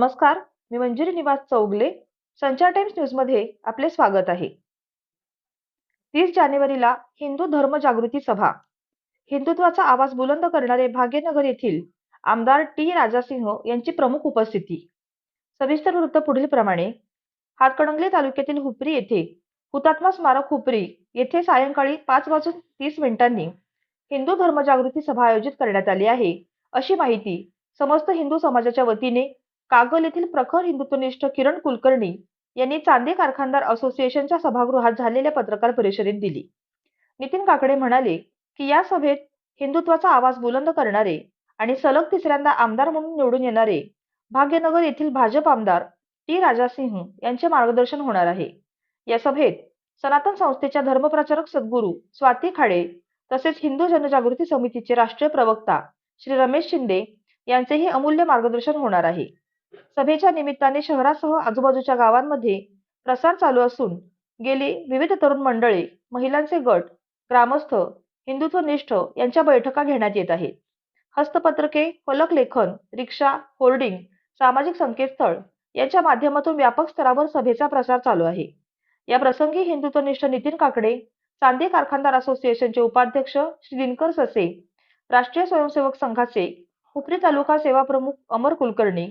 नमस्कार मी मंजिरी निवास चौगले संचार टाइम्स न्यूजमध्ये आपले स्वागत आहे. तीस जानेवारीला हिंदू धर्म जागृती सभा. हिंदुत्वाचा आवाज बुलंद करणारे भाग्यनगर येथील आमदार टी राजासिंह यांची प्रमुख उपस्थिती. सविस्तर वृत्त पुढील प्रमाणे. हातकणंगले तालुक्यातील हुपरी येथे हुतात्मा स्मारक हुपरी येथे सायंकाळी पाच वाजून तीस मिनिटांनी हिंदू धर्म जागृती सभा आयोजित करण्यात आली आहे अशी माहिती समस्त हिंदू समाजाच्या वतीने कागल येथील प्रखर हिंदुत्वनिष्ठ किरण कुलकर्णी यांनी चांदी कारखानदार असोसिएशनच्या सभागृहात झालेल्या पत्रकार परिषदेत दिली. नितीन काकडे म्हणाले की या सभेत हिंदुत्वाचा आवाज बुलंद करणारे आणि सलग तिसऱ्यांदा आमदार म्हणून निवडून येणारे भाग्यनगर येथील भाजप आमदार टी. राजासिंह यांचे मार्गदर्शन होणार आहे. या सभेत सनातन संस्थेच्या धर्मप्रचारक सद्गुरू स्वाती खाडे तसेच हिंदू जनजागृती समितीचे राष्ट्रीय प्रवक्ता श्री रमेश शिंदे यांचेही अमूल्य मार्गदर्शन होणार आहे. सभेच्या निमित्ताने शहरासह आजूबाजूच्या गावांमध्ये प्रसार चालू असून गेली विविध तरुण मंडळे महिलांचे गट ग्रामस्थ हिंदुत्वनिष्ठ यांच्या बैठका घेण्यात येत आहेत. हस्तपत्रके फलक लेखन रिक्षा होर्डिंग सामाजिक संकेतस्थळ यांच्या माध्यमातून व्यापक स्तरावर सभेचा प्रसार चालू आहे. या प्रसंगी हिंदुत्वनिष्ठ नितीन काकडे चांदी कारखानदार असोसिएशनचे उपाध्यक्ष श्री दिनकर ससे राष्ट्रीय स्वयंसेवक संघाचे हुपरी तालुका सेवा प्रमुख अमर कुलकर्णी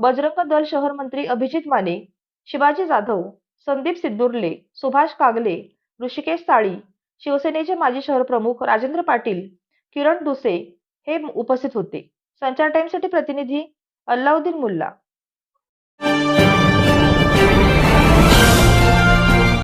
बजरंग दल शहर मंत्री अभिजित माने शिवाजी जाधव संदीप सिद्धुर्ले सुभाष कागले ऋषिकेश साळी शिवसेनेचे माजी शहर प्रमुख राजेंद्र पाटील किरण दुसे हे उपस्थित होते. संचार टाइमसाठी प्रतिनिधी अल्लाउद्दीन मुल्ला.